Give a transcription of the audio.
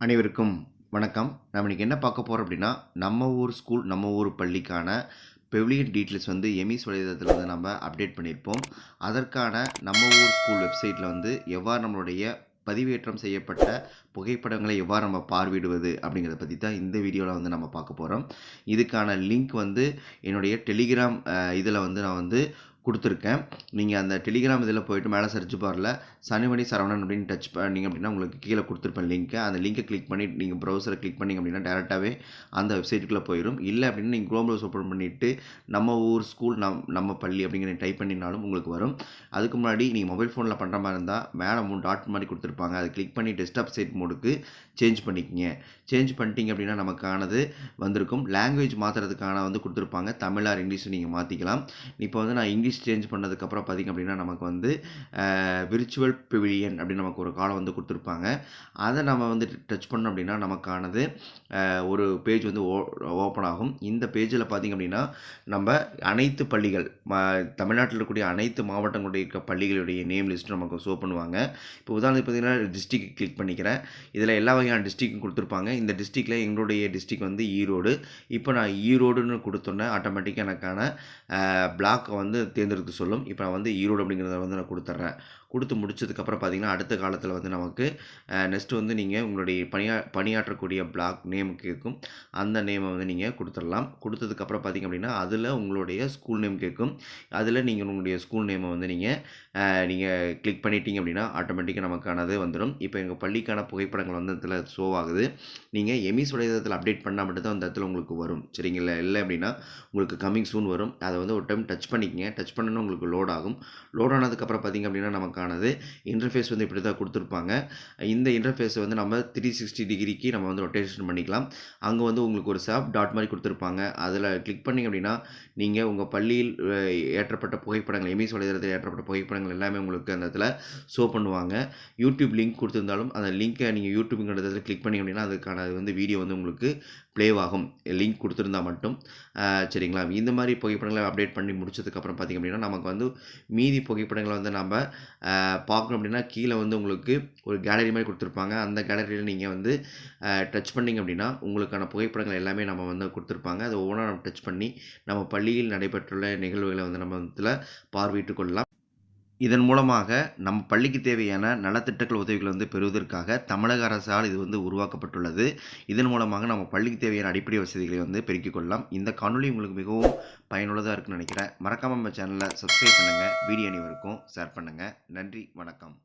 அனைவருக்கும் வணக்கம். நம்ம இன்றைக்கி என்ன பார்க்க போகிறோம் அப்படின்னா நம்ம ஊர் ஸ்கூல் நம்ம ஊர் பள்ளிக்கான பெவிலியன் டீட்டெயில்ஸ் வந்து எமி வலைதளத்தில் வந்து நம்ம அப்டேட் பண்ணியிருப்போம். அதற்கான நம்ம ஊர் ஸ்கூல் வெப்சைட்டில் வந்து எவ்வாறு நம்மளுடைய பதிவேற்றம் செய்யப்பட்ட புகைப்படங்களை எவ்வாறு நம்ம பார்வையிடுவது அப்படிங்கிறத பற்றி தான் இந்த வீடியோவில் வந்து நம்ம பார்க்க போகிறோம் இதுக்கான லிங்க் வந்து என்னுடைய டெலிகிராம் இதில் வந்து நான் வந்து கொடுத்துருக்கேன். நீங்கள் அந்த டெலிகிராம் இதில் போயிட்டு மேலே சர்ச் பாரில் சனிமணி சரவணன் அப்படின்னு டச் பண்ணிங்க அப்படின்னா உங்களுக்கு கீழே கொடுத்துருப்பேன் லிங்க்கை அந்த லிங்கை கிளிக் பண்ணி நீங்கள் ப்ரௌசரை கிளிக் பண்ணிங்க அப்படின்னா டேரெக்டாகவே அந்த வெப்சைட்டுக்குள்ளே போயிடும் இல்லை அப்படின்னு நீங்கள் குரோம் ப்ரௌஸ் ஓப்பன் பண்ணிவிட்டு நம்ம ஊர் ஸ்கூல் நம் நம்ம பள்ளி அப்படிங்கிற டைப் பண்ணினாலும் உங்களுக்கு வரும். அதுக்கு முன்னாடி நீங்கள் மொபைல் ஃபோனில் பண்ணுற மாதிரி இருந்தால் மேலே மூணு டாட் மாதிரி கொடுத்துருப்பாங்க. அதை கிளிக் பண்ணி டெஸ்க்டாப் சைட் மோடுக்கு சேஞ்ச் பண்ணிக்கிங்க. சேஞ்ச் பண்ணிட்டீங்க அப்படின்னா நமக்கானது வந்திருக்கும். லாங்குவேஜ் மாற்றுறதுக்கான வந்து கொடுத்துருப்பாங்க. தமிழ் ஆர் இங்கிலீஷ் நீங்கள் மாற்றிக்கலாம் இப்போ வந்து நான் இங்கிலீஷ் சேஞ்ச் பண்ணதுக்கப்புறம் பார்த்திங்க அப்படின்னா நமக்கு வந்து விர்ச்சுவல் பிவிலியன் அப்படின்னு நமக்கு ஒரு காலம் வந்து கொடுத்துருப்பாங்க. அதை நம்ம வந்து டச் பண்ணோம் அப்படின்னா நமக்கானது ஒரு பேஜ் வந்து ஓ ஓப்பன் ஆகும். இந்த பேஜில் பார்த்திங்க அப்படின்னா நம்ம அனைத்து பள்ளிகள் தமிழ்நாட்டில் இருக்கக்கூடிய அனைத்து மாவட்டங்களுடைய இருக்க பள்ளிகளுடைய நேம் லிஸ்ட் நமக்கு ஷோ பண்ணுவாங்க. இப்போ உதாரணத்துக்கு பார்த்தீங்கன்னா டிஸ்ட்ரிக்ட் கிளிக் பண்ணிக்கிறேன். இதில் எல்லா வகையான டிஸ்ட்ரிக்கும் கொடுத்துருப்பாங்க. இந்த டிஸ்ட்ரிக்டில் எங்களுடைய டிஸ்ட்ரிக் வந்து ஈரோடு. இப்போ நான் ஈரோடுன்னு கொடுத்தோன்னே ஆட்டோமேட்டிக்காக எனக்கான பிளாக்கை வந்து தேர்ந்தெடுக்க சொல்லும். இப்போ நான் வந்து ஈரோடு அப்படிங்கிறத வந்து நான் கொடுத்துட்றேன். கொடுத்து முடிச்சதுக்கப்புறம் பார்த்தீங்கன்னா அடுத்த காலத்தில் வந்து நமக்கு நெக்ஸ்ட்டு வந்து நீங்கள் உங்களுடைய பணியா பணியாற்றக்கூடிய பிளாக் நேம் கேட்கும் அந்த நேமை வந்து நீங்கள் கொடுத்துடலாம். கொடுத்ததுக்கப்புறம் பார்த்தீங்க அப்படின்னா அதில் உங்களுடைய ஸ்கூல் நேம் கேட்கும் அதில் நீங்கள் உங்களுடைய ஸ்கூல் நேமை வந்து நீங்கள் நீங்கள் கிளிக் பண்ணிட்டீங்க அப்படின்னா ஆட்டோமேட்டிக்காக நமக்கானது வந்துடும். இப்போ எங்கள் பள்ளிக்கான புகைப்படங்கள் வந்து இதில் ஷோ ஆகுது. நீங்கள் எமிஸ் வலைதளத்தில் அப்டேட் பண்ணால் மட்டும்தான் அந்த இடத்துல உங்களுக்கு வரும். சரிங்களா? இல்லை அப்படின்னா உங்களுக்கு கம்மிங் சூன் வரும். அதை வந்து ஒரு டைம் டச் பண்ணிக்கங்க. டச் பண்ணணும் உங்களுக்கு லோட் ஆகும். லோட் ஆனதுக்கப்புறம் பார்த்திங்க அப்படின்னா நமக்கானது இன்டர்ஃபேஸ் வந்து இப்படி தான் கொடுத்துருப்பாங்க. இந்த இன்டர்ஃபேஸை வந்து நம்ம த்ரீ சிக்ஸ்டி டிகிரிக்கு நம்ம வந்து ரொட்டேஷன் பண்ணிக்கலாம். அங்கே வந்து உங்களுக்கு ஒரு சாப் டாட் மாதிரி கொடுத்துருப்பாங்க. அதில் கிளிக் பண்ணிங்க அப்படின்னா நீங்கள் உங்கள் பள்ளியில் ஏற்றப்பட்ட புகைப்படங்கள் எமிஸ் வலைதளத்தில் ஏற்றப்பட்ட புகைப்படங்கள் எல்லாமே உங்களுக்கு அந்த இடத்துல ஷோ பண்ணுவாங்க. யூடியூப் லிங்க் கொடுத்துருந்தாலும் அந்த லிங்க்கை நீங்கள் யூடியூப்ங்கிறத கிளிக் பண்ணிங்க அப்படின்னா அதுக்கான அது வந்து வீடியோ வந்து உங்களுக்கு ப்ளேவ் ஆகும் லிங்க் கொடுத்துருந்தா மட்டும். சரிங்களா? இந்த மாதிரி புகைப்படங்களை அப்டேட் பண்ணி முடிச்சதுக்கப்புறம் பார்த்திங்க அப்படின்னா நமக்கு வந்து மீதி புகைப்படங்களை வந்து நம்ம பார்க்கணும் அப்படின்னா கீழே வந்து உங்களுக்கு ஒரு கேலரி மாதிரி கொடுத்துருப்பாங்க. அந்த கேலரியில் நீங்கள் வந்து டச் பண்ணிங்க அப்படின்னா உங்களுக்கான புகைப்படங்கள் எல்லாமே நம்ம வந்து கொடுத்துருப்பாங்க. அதை ஒவ்வொன்றா நம்ம டச் பண்ணி நம்ம பள்ளியில் நடைபெற்றுள்ள நிகழ்வுகளை வந்து நம்ம இதில் பார்வையிட்டுக் கொள்ளலாம். இதன் மூலமாக நம்ம பள்ளிக்கு தேவையான நலத்திட்டங்கள் உதவிகளை வந்து பெறுவதற்காக தமிழக அரசால் இது வந்து உருவாக்கப்பட்டுள்ளது. இதன் மூலமாக நம்ம பள்ளிக்கு தேவையான அடிப்படை வசதிகளை வந்து பெருக்கிக் கொள்ளலாம். இந்த காணொளி உங்களுக்கு மிகவும் பயனுள்ளதாக இருக்குன்னு நினைக்கிறேன். மறக்காம நம்ம சேனலை சப்ஸ்கிரைப் பண்ணுங்கள் வீடியோ அனைவருக்கும் ஷேர் பண்ணுங்கள் நன்றி வணக்கம்.